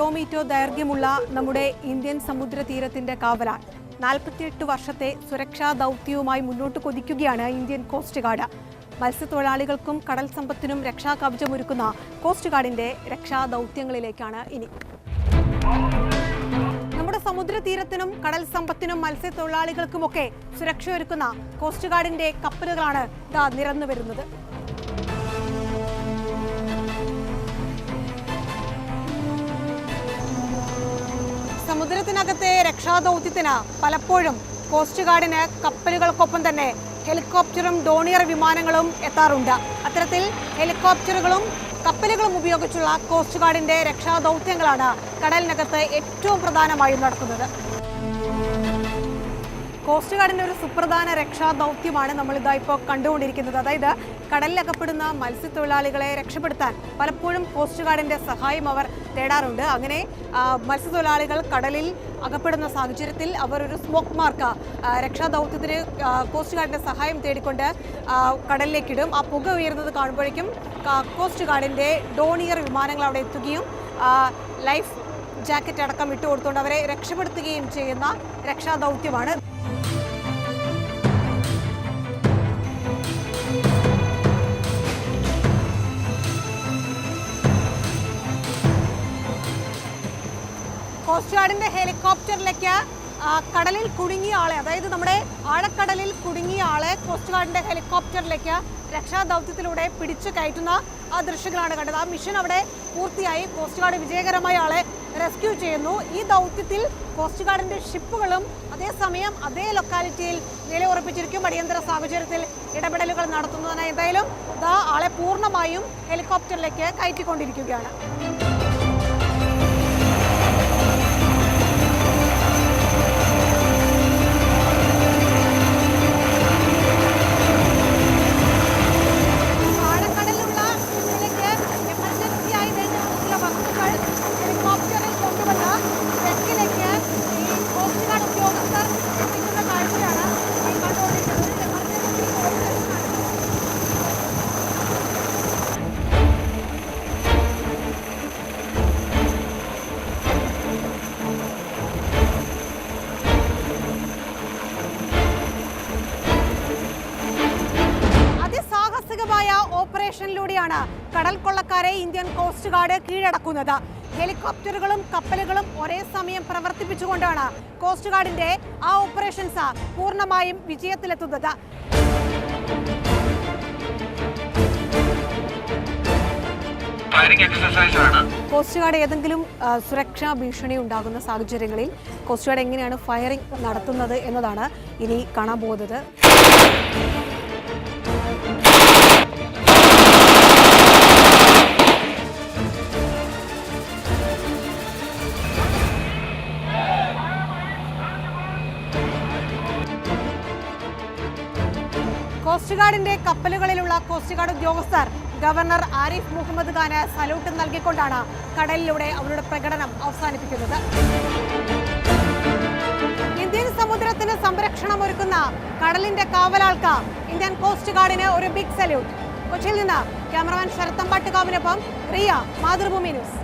Kilometre ദൈർഘ്യമുള്ള നമ്മുടെ Indian സമുദ്ര തീരത്തിന്റെ കാവലാൾ നാൽപ്പത്തിയെട്ട് വർഷത്തെ സുരക്ഷാ ദൗത്യവുമായി മുന്നോട്ട് കൊതിക്കുകയാണ് ഇന്ത്യൻ കോസ്റ്റ് ഗാർഡ്. മത്സ്യത്തൊഴിലാളികൾക്കും കടൽ സമ്പത്തിനും രക്ഷാ കവചമൊരുക്കുന്ന കോസ്റ്റ് ഗാർഡിന്റെ രക്ഷാ ദൗത്യങ്ങളിലേക്കാണ് ഇനി. നമ്മുടെ സമുദ്ര തീരത്തിനും കടൽ സമ്പത്തിനും മത്സ്യത്തൊഴിലാളികൾക്കുമൊക്കെ സുരക്ഷ ഒരുക്കുന്ന കോസ്റ്റ് ഗാർഡിന്റെ കപ്പലുകളാണ് ഇതാ നിരന്നു വരുന്നത് സമുദ്രത്തിനകത്തെ രക്ഷാദൗത്യത്തിന് പലപ്പോഴും കോസ്റ്റ് ഗാർഡിന് കപ്പലുകൾക്കൊപ്പം തന്നെ ഹെലികോപ്റ്ററും ഡോണിയർ വിമാനങ്ങളും എത്താറുണ്ട്. അത്തരത്തിൽ ഹെലികോപ്റ്ററുകളും കപ്പലുകളും ഉപയോഗിച്ചുള്ള കോസ്റ്റ് ഗാർഡിന്റെ രക്ഷാദൗത്യങ്ങളാണ് കടലിനകത്ത് ഏറ്റവും പ്രധാനമായും നടക്കുന്നത്. കോസ്റ്റ് ഗാർഡിന്റെ ഒരു സുപ്രധാന രക്ഷാ ദൗത്യമാണ് നമ്മൾ ഇതാ ഇപ്പോൾ കണ്ടുകൊണ്ടിരിക്കുന്നത്. അതായത് കടലിലകപ്പെടുന്ന മത്സ്യത്തൊഴിലാളികളെ രക്ഷപ്പെടുത്താൻ പലപ്പോഴും കോസ്റ്റ് ഗാർഡിന്റെ സഹായം അവർ തേടാറുണ്ട്. അങ്ങനെ മത്സ്യത്തൊഴിലാളികൾ കടലിൽ അകപ്പെടുന്ന സാഹചര്യത്തിൽ അവർ ഒരു സ്മോക്ക് മാർക്ക ആ, രക്ഷാ ദൗത്യത്തിന് ആ, കോസ്റ്റ് ഗാർഡിന്റെ സഹായം തേടിക്കൊണ്ട് കടലിലേക്കിടും. ആ പുക ഉയരുന്നത് കാണുമ്പോഴേക്കും കോസ്റ്റ് ഗാർഡിന്റെ ഡോണിയർ വിമാനങ്ങൾ അവിടെ എത്തുകയും ലൈഫ് ജാക്കറ്റ് അടക്കം ഇട്ടുകൊടുത്തുകൊണ്ട് അവരെ രക്ഷപ്പെടുത്തുകയും ചെയ്യുന്ന രക്ഷാ കോസ്റ്റ് ഗാർഡിന്റെ ഹെലികോപ്റ്ററിലേക്ക് കടലിൽ കുടുങ്ങിയ ആളെ അതായത് നമ്മുടെ ആഴക്കടലിൽ കുടുങ്ങിയ ആളെ കോസ്റ്റ് ഗാർഡിന്റെ ഹെലികോപ്റ്ററിലേക്ക് രക്ഷാദൗത്യത്തിലൂടെ പിടിച്ചു കയറ്റുന്ന ആ ദൃശ്യങ്ങളാണ് കണ്ടത്. ആ മിഷൻ അവിടെ പൂർത്തിയായി. കോസ്റ്റ് ഗാർഡ് വിജയകരമായി ആളെ റെസ്ക്യൂ ചെയ്യുന്നു. ഈ ദൗത്യത്തിൽ കോസ്റ്റ് ഗാർഡിന്റെ ഷിപ്പുകളും അതേസമയം അതേ ലൊക്കാലിറ്റിയിൽ നിലയുറപ്പിച്ചിരിക്കും. അടിയന്തര സാഹചര്യത്തിൽ ഇടപെടലുകൾ നടത്തുന്നതിനായി എന്തായാലും ആളെ പൂർണമായും ഹെലികോപ്റ്ററിലേക്ക് കയറ്റിക്കൊണ്ടിരിക്കുകയാണ്. ഓപ്പറേഷനിലൂടെയാണ് കടൽ കൊള്ളക്കാരെ ഇന്ത്യൻ കോസ്റ്റ് ഗാർഡ് കീഴടക്കുന്നത്. ഹെലികോപ്റ്ററുകളും കപ്പലുകളും ഒരേ സമയം പ്രവർത്തിപ്പിച്ചുകൊണ്ടാണ് കോസ്റ്റ് ഗാർഡിന്റെ ആ ഓപ്പറേഷൻസ് പൂർണമായും വിജയത്തിലെത്തുന്നത്. കോസ്റ്റ് ഗാർഡ് ഏതെങ്കിലും സുരക്ഷാ ഭീഷണി ഉണ്ടാകുന്ന സാഹചര്യങ്ങളിൽ കോസ്റ്റ് ഗാർഡ് എങ്ങനെയാണ് ഫയറിംഗ് നടത്തുന്നത് എന്നതാണ് ഇനി കാണാൻ പോകുന്നത്. കോസ്റ്റ് ഗാർഡിന്റെ കപ്പലുകളിലുള്ള കോസ്റ്റ് ഗാർഡ് ഉദ്യോഗസ്ഥർ ഗവർണർ ആരിഫ് മുഹമ്മദ് ഖാന് സല്യൂട്ട് നൽകിക്കൊണ്ടാണ് കടലിലൂടെ അവരുടെ പ്രകടനം അവസാനിപ്പിക്കുന്നത്. ഇന്ത്യൻ സമുദ്രത്തിന് സംരക്ഷണം ഒരുക്കുന്ന കടലിന്റെ കാവലാൾക്ക് ഇന്ത്യൻ കോസ്റ്റ് ഗാർഡിന് ഒരു ബിഗ് സല്യൂട്ട് കൊച്ചിയിൽ നിന്ന് ക്യാമറമാൻ ശരത്തമ്പാട്ടുകാവിനൊപ്പം റിയ മാതൃഭൂമി ന്യൂസ്.